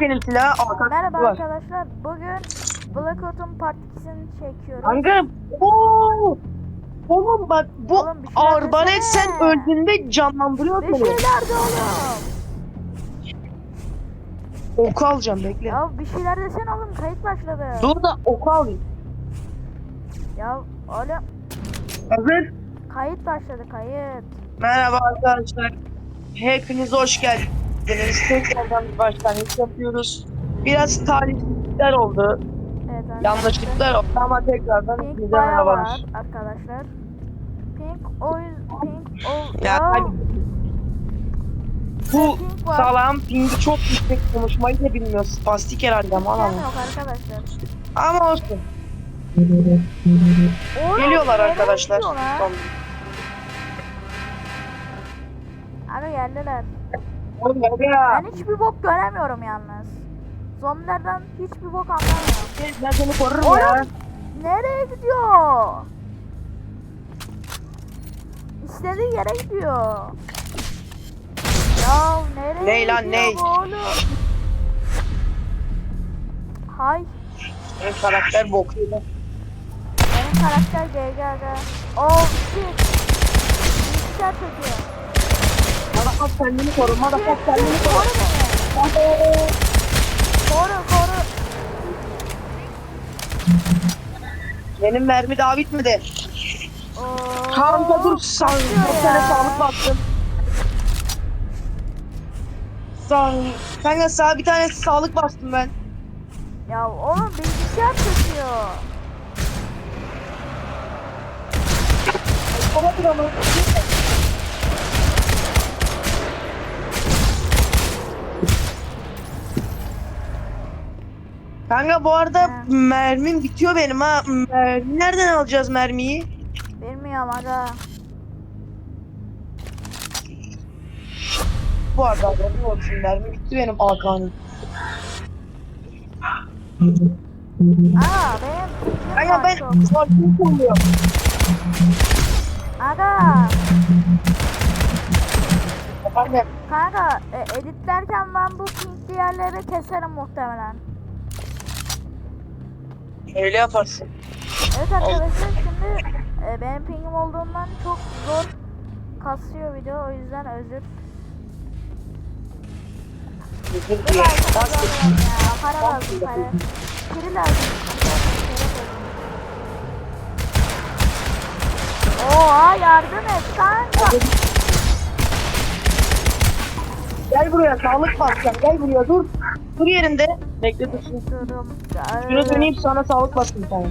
benim silahı Hakan Merhaba var. arkadaşlar. Bugün Black Oat'un Part 2'sini çekiyoruz. Kanka ooo. Oğlum bak bu Oğlum bir şeyler arbalet sen desene. öldüğünde canlandırıyor Bir seni. şeyler de oğlum. Oku alacağım bekle. Ya bir şeyler desene oğlum kayıt başladı. Dur da oku alayım. Ya oğlum Evet. kayıt başladı kayıt. Merhaba arkadaşlar. Hepiniz hoş geldiniz. Tekrardan bir başlangıç yapıyoruz. Biraz talihsizlikler oldu. Evet. Yanlışlıklar oldu ama tekrardan Pink hepinize bayağı var arkadaşlar. Pink o Pink o Ya, hadi. Bu Pink var. pingi çok yüksek konuşmayı da bilmiyor. Spastik herhalde ama Pink ama. yok arkadaşlar. Ama olsun. Oğlum, Geliyorlar nereye arkadaşlar. gidiyorlar? Abi geldiler. Ben hiçbir bok göremiyorum yalnız. Zombilerden hiçbir bok anlamıyorum. Ben seni korurum Oğlum. ya. Nereye gidiyor? İstediği yere gidiyor. Ya nereye Ney lan, ney? bu oğlum? Hay, Benim karakter bokuyor. benim karakter GG aga. Oh shit. Bilgisayar çekiyor. Bana kendini koru. Shit, kendini koru. koru. Koru. Benim mermi daha bitmedi. Kanka dur sen. Bir tane sağlık bastım. Sağ. Kanka sağ bir tane sağlık bastım ben. Ya oğlum bilgisayar çekiyor. Kapatın ama. Kanka bu arada Ha. mermim bitiyor benim ha. Mermi nereden alacağız mermiyi? Bilmiyorum aga. Bu arada haberin olsun mermi bitti benim Hakan'ın. Aa benim Kanka ben sakin oluyor. Aga Efendim kanka e, editlerken ben bu pingli yerleri keserim muhtemelen. Öyle yaparsın. Evet arkadaşlar şimdi e, benim pingim olduğundan çok zor kasıyor video o yüzden özür. Özür dilerim. para lazım para. Kiri lazım. Oha yardım et kanka. Gel buraya sağlık basacağım. Gel buraya dur. Dur yerinde. Bekle dursun. Şuna döneyim sana sağlık bastım bir tane.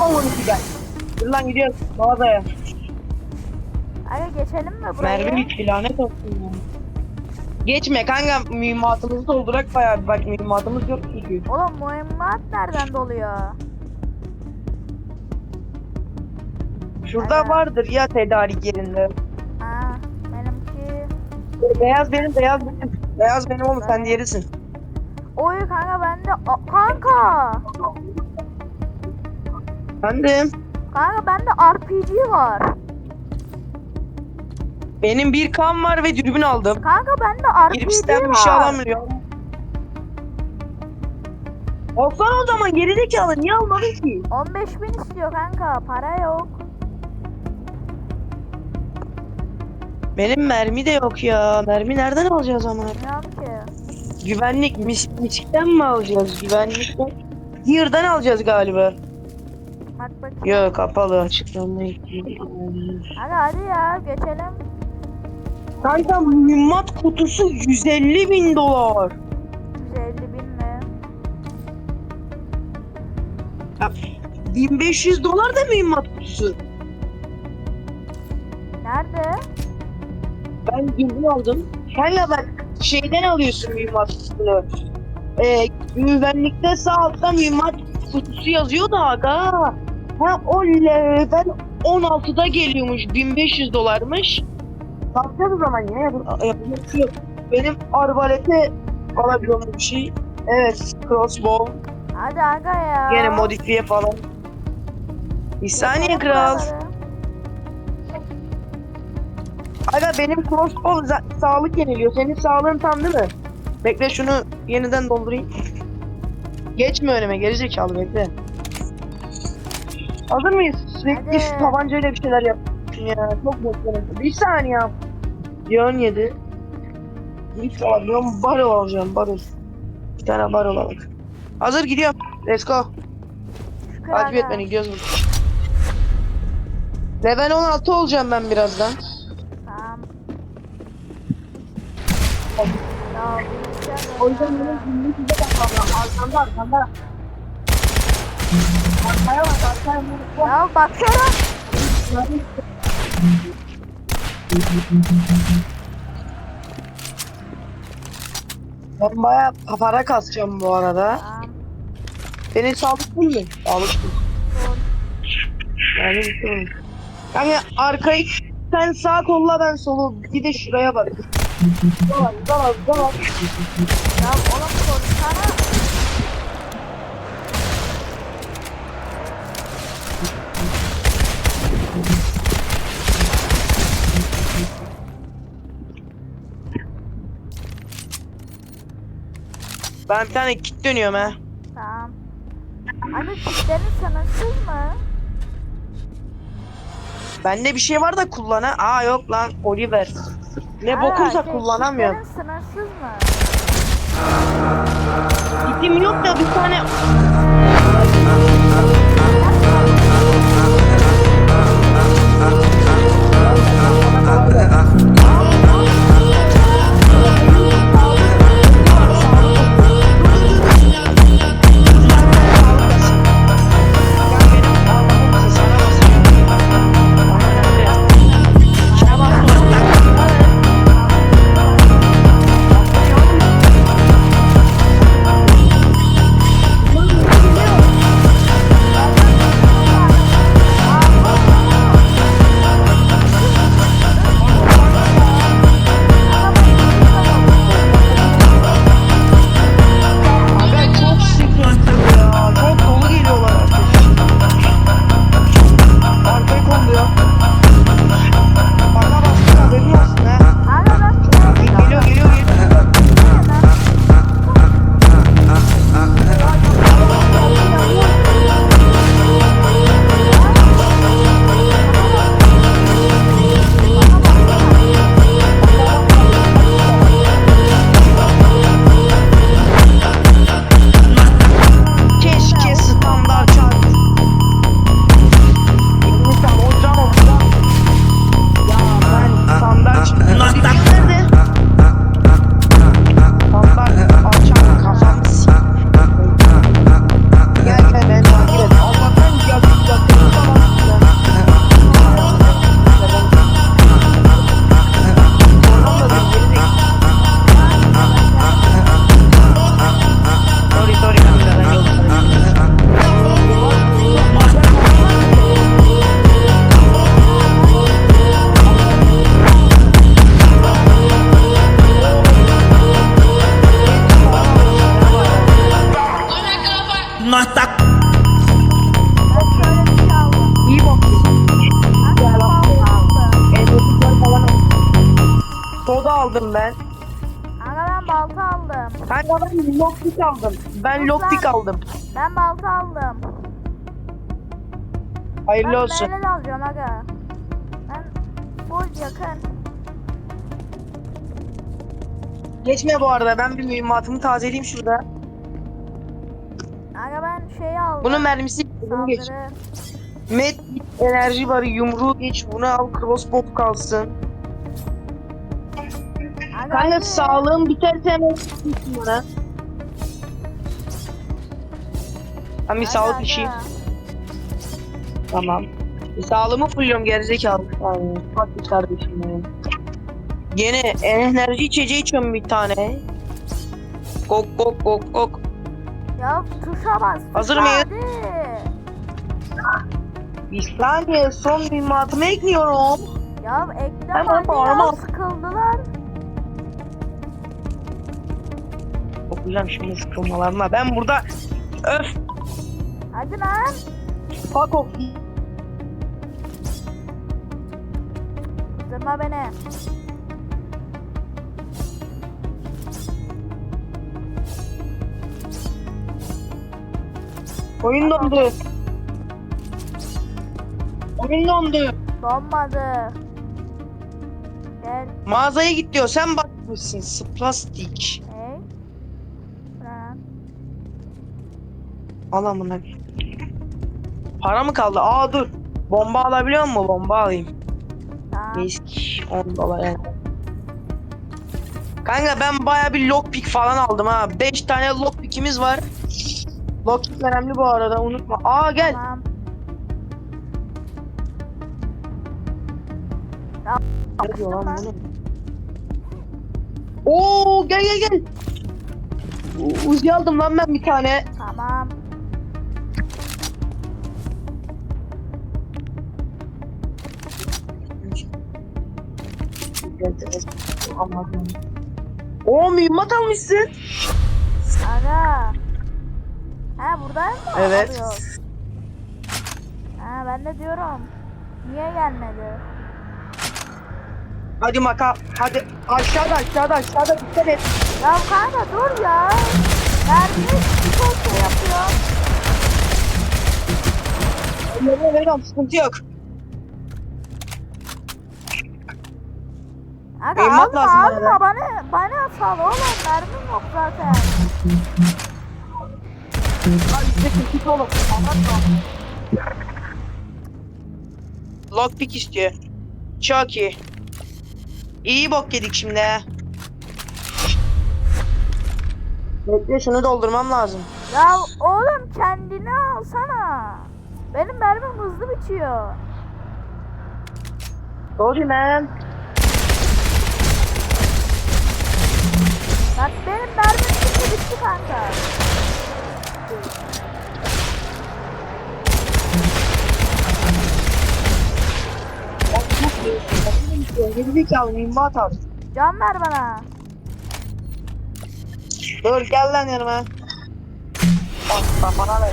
Al onu bir gel. Dur lan gidiyoruz mağazaya. Aga geçelim mi burayı? Mermi bitti lanet olsun ya. Geçme kanka mühimmatımızı doldurak bayağı bir bak mühimmatımız yok çünkü. Oğlum mühimmat nereden doluyor? Şurada Aynen. vardır ya tedarik yerinde. Aa benimki. Beyaz benim beyaz benim. Beyaz benim oğlum sen diğerisin. Oy kanka bende. A- kanka. Bendim. Kanka bende RPG var. Benim bir kan var ve dürbün aldım. Kanka bende Girip RPG sistem bir şey var. alamıyor. Olsana o zaman gerizekalı niye almadın ki? 15 bin istiyor kanka. Para yok. Benim mermi de yok ya. Mermi nereden alacağız ama? Bilmiyorum ki. Güvenlik mis miskten mi alacağız? Güvenlikten. Here'dan alacağız galiba. Yok kapalı açıklama. Aga hadi ya geçelim. Kanka mühimmat kutusu 150 bin dolar. 150 bin mi? Ya, 1500 dolar da mühimmat kutusu. Nerede? Ben dürbün aldım. Kanka bak şeyden alıyorsun mühimmat kutusunu. Ee, güvenlikte sağ altta mühimmat kutusu yazıyor da aga. Ha o level 16'da geliyormuş. 1500 dolarmış. Bakacağız o zaman ya. Yapacak şey yok. Benim arbalete alabileceğim bir şey. Evet, crossbow. Hadi aga ya. Gene modifiye falan. Bir saniye kral. buraları. Aga benim crossbow sağlık yeniliyor. Senin sağlığın tam değil mi? Bekle şunu yeniden doldurayım. Geçme önüme gerizekalı bekle. Hazır mıyız? Sürekli şu tabancayla bir şeyler yap. Ya çok beklerim. Bir saniye. Yön yedi. Bir alıyorum barrel alacağım barrel. Bir tane barrel alalım. Hazır gidiyorum. Let's go. Takip et beni gidiyoruz. Level 16 olacağım ben birazdan. O yüzden benim günlük size bakmam Arkanda arkanda. Arkaya bak arkaya bak. Ya baksana. Ben baya para kasacağım bu arada. Tamam. Mi? Sağlık değil. Dur. Yani şey Yani arkayı sen sağ kolla ben solu. Bir de şuraya bak. Dolar dolar dolar. Ya oğlum konuşsana. Ben bir tane kit dönüyorum ha. Tamam. Abi kitlerin sınırsız mı? Bende bir şey var da kullana. Aa yok lan Oliver. Ne Aa, bokumsa şey, kullanamıyorum. Sınırsız mı? Kitim yok da bir tane Ben lockpick aldım. Ben balta aldım. Hayırlı ben olsun. de alacağım aga. Ben full yakın. Geçme bu arada. Ben bir mühimmatımı tazeleyeyim şurada. Aga ben şey aldım. Bunun mermisi bunu geç. Med enerji var. Yumruğu geç. Bunu al. Crossbow kalsın. Aga Kanka hadi. sağlığım biterse hemen bana. Ben bir sağlık işi. Tamam. Bir sağlığımı fulluyorum gerizekalı. Aynen. Bak bir kardeşim benim. Gene enerji içeceği içiyorum bir tane. Kok kok kok kok. Ya tuşa bas. Hazır mıyız? Bir saniye son mühimmatımı ekliyorum. Ya eklem Hemen hadi bağırma. ya sıkıldılar. Okuyacağım şimdi sıkılmalarına. Ben burada öf Hadi lan. Fuck off. Kızdırma beni. Oyun dondu. Oyun dondu. Donmadı. Gel. Mağazaya git diyor. Sen bakmışsın. Splastik. Hey. Lan. Al amına. Para mı kaldı? Aa dur. Bomba alabiliyor musun? Bomba alayım. Risk 10 dolar yani. Kanka ben baya bir lockpick falan aldım ha. 5 tane lockpick'imiz var. Lockpick önemli bu arada unutma. Aa gel. Tamam. Ne diyor lan Yaptım bu? Oo gel gel gel. Uzi aldım lan ben bir tane. Tamam. Oo mühimmat almışsın. Aga. Ha buradayım mı? Evet. Alıyor. Ha ben de diyorum. Niye gelmedi? Hadi maka. Hadi aşağıda aşağıda aşağıda dikkat et. Ya kanka dur ya. Mermi çok şey yapıyor. Veriyorum veriyorum sıkıntı yok. Mühimmat alma lazım bana alma bana, bana sal oğlum mermim yok zaten. Hadi sıkıntı oğlum. Anlatma. Lockpick istiyor. Çok iyi. İyi bok yedik şimdi ha. Bekle şunu doldurmam lazım. Ya oğlum kendini alsana. Benim mermim hızlı bitiyor. Sorry man. Bak benim mermim bitti bitti kanka. Gerizekalı mühimmat al. Can ver bana. Dur gel lan yanıma. Bak bak bana ver.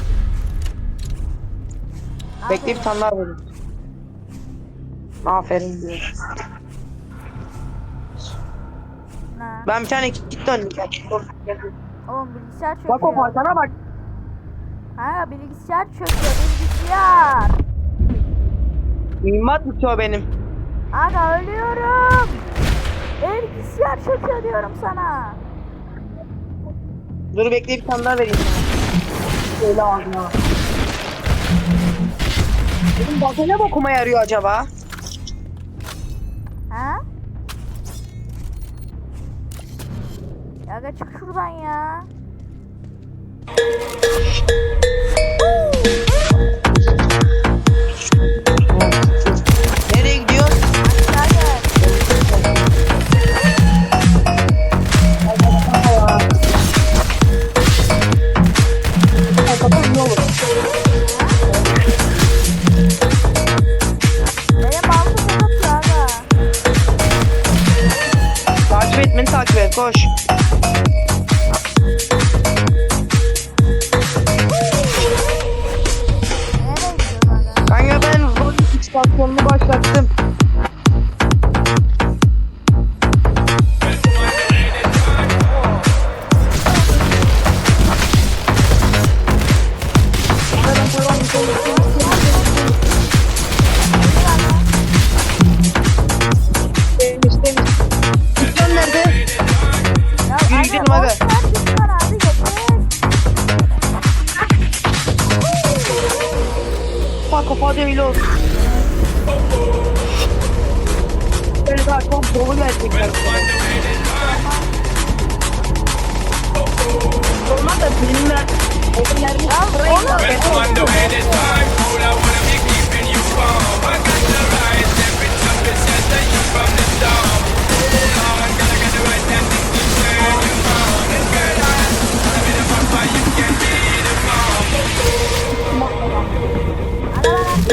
Bekle bir Aferin. tane daha vereyim. Aferin diyor. Ha. Ben bir tane. Dur, gel. Oğlum bilgisayar çöküyor. Bak o parçana bak. Ha bilgisayar çöküyor bilgisayar. Mühimmat bitiyor benim. Aga ölüyorum. Bilgisayar çöküyor diyorum sana. Dur bekle bir tane daha vereyim. Şöyle ağzına. Benim balta ne bokuma yarıyor acaba? Aga çık şuradan ya. Nereye gidiyor? Aşağı gel. Kapat ne olur. Benim balkon kapatıyor aga. Takip et beni takip et koş. İstasyonunu başlattım.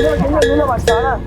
Geliyor geliyor geliyor başta ana. Lan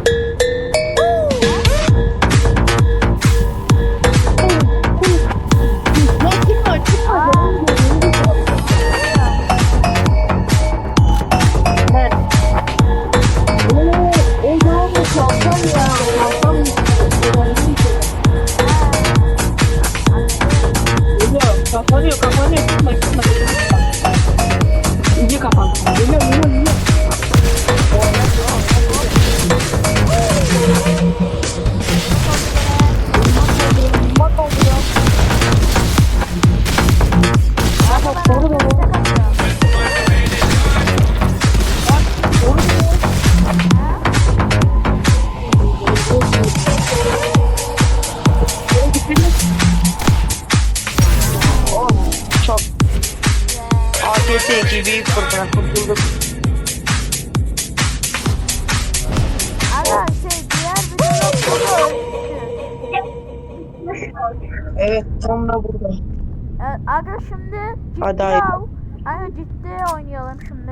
Aga şimdi ciddi Hadi al. Aga ciddi oynayalım şimdi.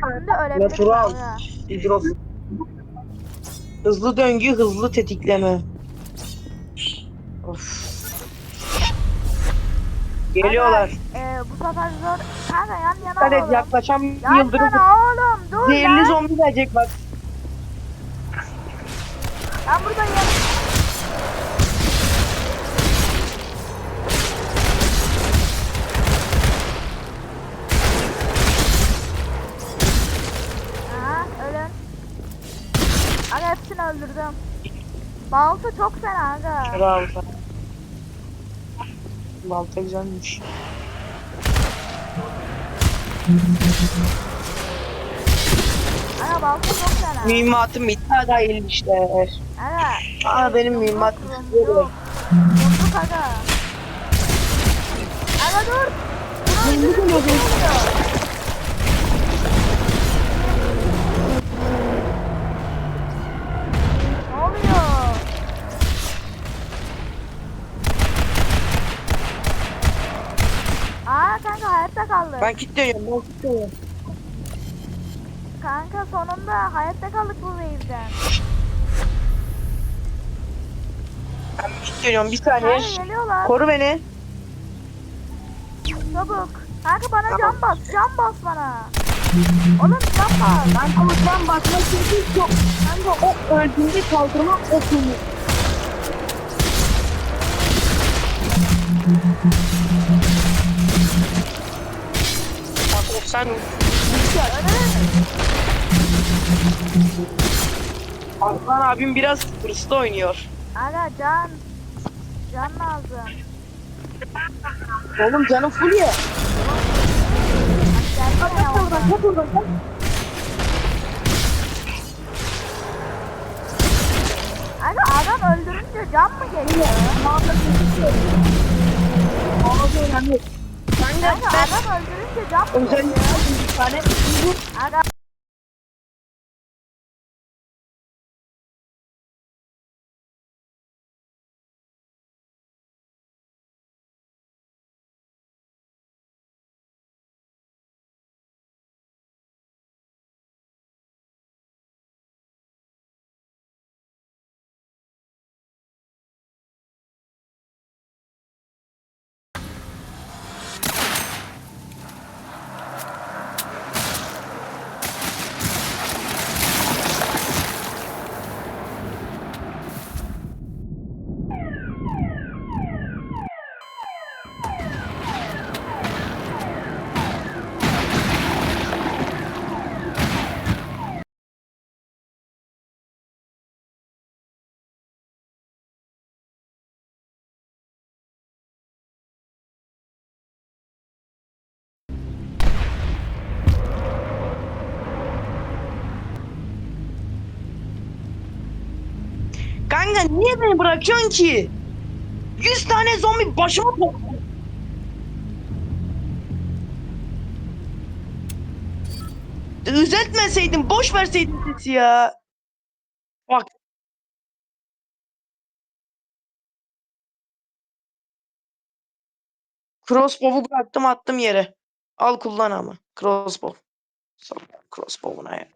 Şimdi ölebiliriz Natural. aga. Hidros. Hızlı döngü, hızlı tetikleme. Of. Geliyorlar. Aga, e, bu sefer zor. Kanka yan yana Dikkat et oğlum. yaklaşan Yan yıldırım. yana oğlum dur Zehirli lan. zombi gelecek bak. Ben buradayım. Aha Balta çok fena aga. Bravo. Balta güzelmiş. Aga balta çok fena. Mühimmatım daha iyi işte. Aga. Aa benim mühimmat Yok. Vurduk aga. Aga dur. Bunu Mühimmat öldürün. Ben kilitleniyorum, ben kilitleniyorum. Kanka sonunda hayatta kaldık bu wave'den. Ben kilitleniyorum, bir saniye. Kanka geliyorlar. Koru beni. Çabuk. Kanka bana Tamam. can bas. Can bas bana. Oğlum can bas. Ben komutan bakmak için çok. Ben de o öldüğünde kaldırmak o sen Aslan abim biraz hırslı oynuyor. Aga can. Can lazım. Oğlum canım full ya. Gelsene ya oradan. Gel buradan gel. Aga adam öldürünce can mı geliyor? Ağzı önemli. Ben adam öldürünce can özellikle bir tane Aga Kanka niye beni bırakıyorsun ki? 100 tane zombi başıma topluyor. Düzeltmeseydin, boş verseydin sesi ya. Bak. Crossbow'u bıraktım attım yere. Al kullan ama. Crossbow. Sal Crossbow'una ya.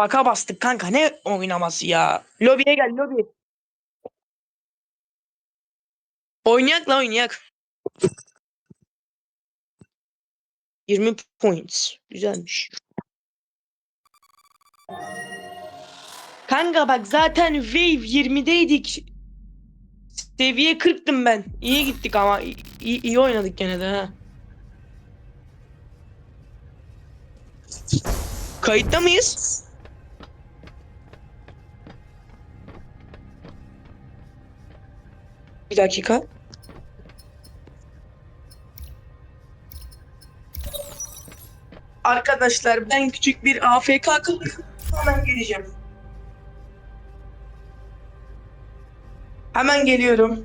Baka bastık kanka ne oynaması ya. Lobiye gel lobi. Oynayak la oynayak. 20 points. Güzelmiş. Kanka bak zaten wave 20'deydik. Seviye 40'tım ben. İyi gittik ama iyi, iyi, oynadık gene de ha. Kayıtta mıyız? Bir dakika. Arkadaşlar ben küçük bir AFK kalıyorum. Hemen geleceğim. Hemen geliyorum.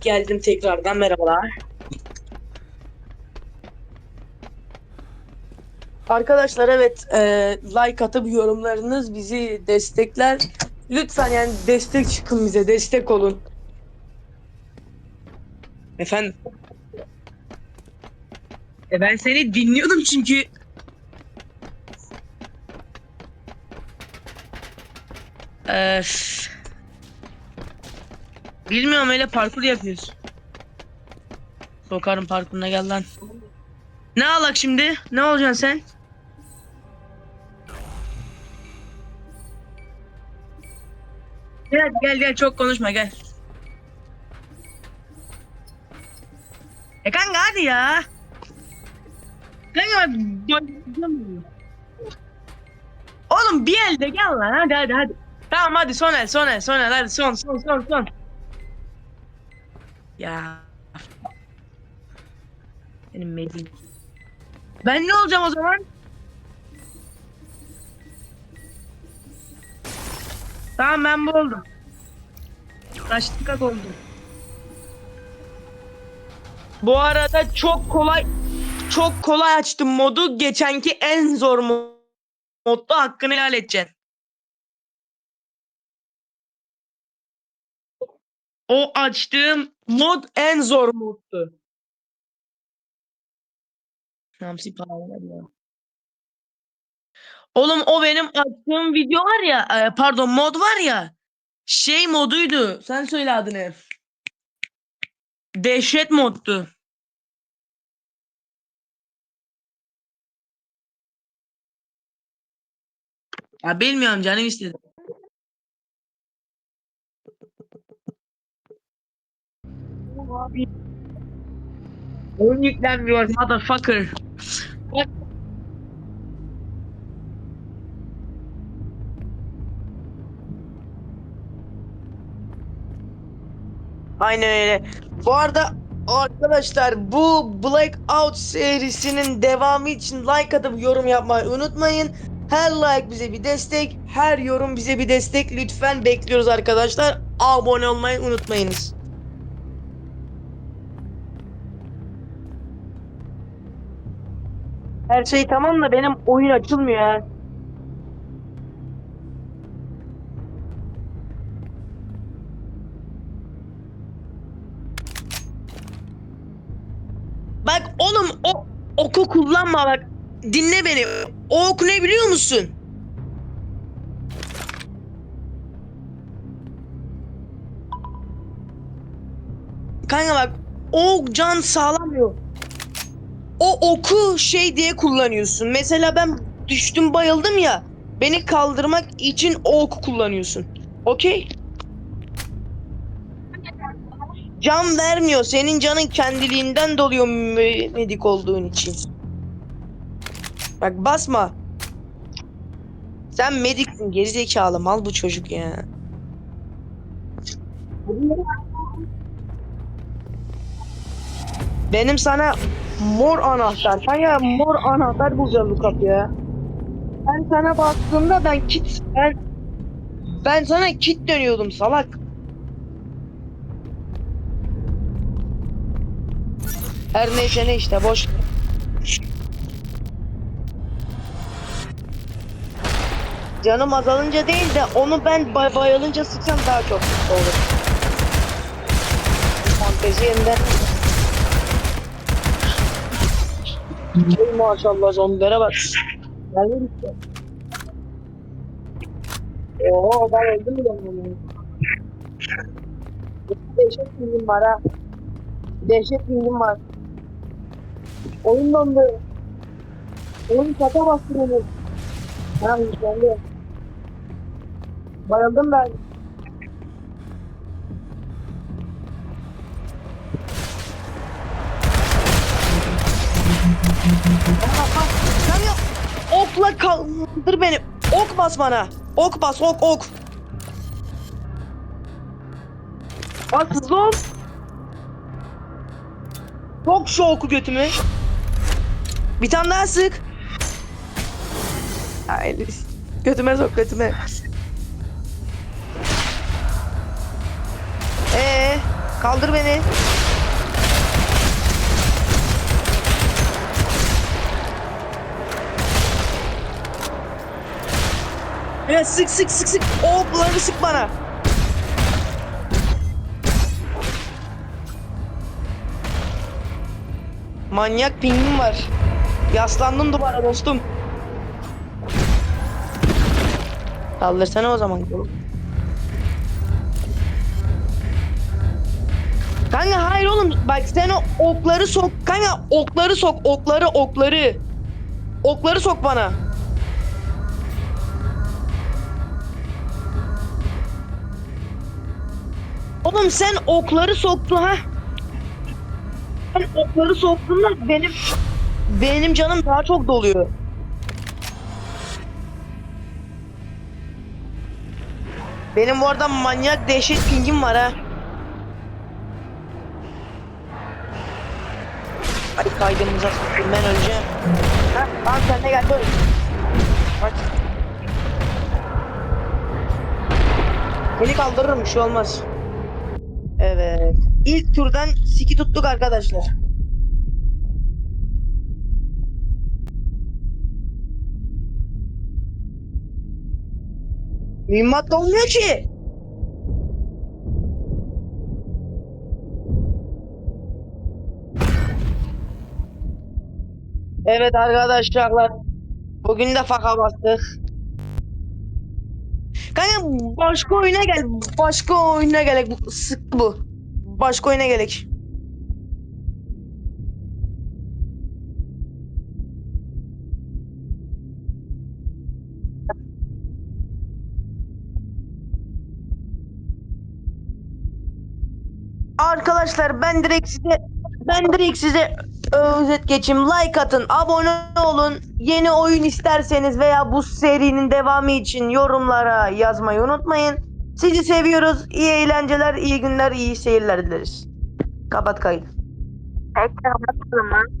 Geldim tekrardan merhabalar. Arkadaşlar evet e, like atıp yorumlarınız bizi destekler. Lütfen yani destek çıkın bize destek olun. Efendim? E ben seni dinliyordum çünkü. Öf. Bilmiyorum öyle parkur yapıyoruz. Sokarım parkuruna gel lan. Ne alak şimdi? Ne olacaksın sen? Gel gel gel çok konuşma gel. E kanka hadi ya. Kanka Oğlum bir elde gel lan hadi hadi hadi. Tamam hadi son el son el son el hadi son son son son. Ya. Benim Medin. Ben ne olacağım o zaman? Tamam ben bu oldum. Kaç dakika oldu? Bu arada çok kolay çok kolay açtım modu. Geçenki en zor mo- modda hakkını helal edeceksin. O açtığım mod en zor moddu. Hamsi paralar ya. Oğlum o benim açtığım video var ya, e, pardon mod var ya. Şey moduydu. Sen söyle adını. Dehşet moddu. Ya bilmiyorum canım istedi. Oyun yüklenmiyor motherfucker. Bak. Aynen öyle. Bu arada arkadaşlar bu Blackout serisinin devamı için like atıp yorum yapmayı unutmayın. Her like bize bir destek, her yorum bize bir destek. Lütfen bekliyoruz arkadaşlar. Abone olmayı unutmayınız. Her şey tamam da benim oyun açılmıyor ya. Bak oğlum o oku kullanma bak. Dinle beni. O ok ne biliyor musun? Kanka bak o can sağlamıyor. O oku şey diye kullanıyorsun. Mesela ben düştüm bayıldım ya. Beni kaldırmak için o oku kullanıyorsun. Okey? Can vermiyor. Senin canın kendiliğinden doluyor me- medik olduğun için. Bak basma. Sen mediksin gerizekalı mal bu çocuk ya. Benim sana mor anahtar. Ya mor anahtar bulacağım bu kapıya. Ben sana baktığımda ben kit ben ben sana kit dönüyordum salak. Her neyse ne işte boş. Canım azalınca değil de onu ben bay bayılınca sıksam daha çok olur. Fantezi yeniden. Ey maşallah zombilere bak. Geldi işte. Oo ben öldüm bile onu. Dehşet bilgim var ha. Dehşet bilgim var. Oyun dondu. Oyun kata bastı beni. Ha yüklendi. Bayıldım ben. Okla kaldır beni. Ok bas bana. Ok bas ok ok. Bas hızlı ol. Sok şu oku götümü. Bir tane daha sık. Ay, götüme sok götüme. Ee, kaldır beni. Evet sık sık sık sık. O okları sık bana. Manyak pingim var. Yaslandım duvara dostum. Kaldırsana o zaman. Kanka hayır oğlum bak sen o okları sok kanka okları sok okları okları okları sok bana. Oğlum sen okları soktun ha. Sen okları soktun da benim benim canım daha çok doluyor. Benim bu arada manyak dehşet pingim var ha. Hadi kaydımıza sokayım ben öleceğim. Ha, tamam sen de gel dur. Bak. Seni kaldırırım bir şey olmaz. Evet. İlk turdan siki tuttuk arkadaşlar. Mühimmat olmuyor ki. Evet arkadaşlar. Bugün de faka bastık. Kanka başka oyuna gel. Başka oyuna gerek. Sık bu. Başka oyuna gerek. Arkadaşlar ben direkt size ben direkt size özet geçeyim. Like atın, abone olun. Yeni oyun isterseniz veya bu serinin devamı için yorumlara yazmayı unutmayın. Sizi seviyoruz. İyi eğlenceler, iyi günler, iyi seyirler dileriz. Kapat kaydı. Peki kapatalım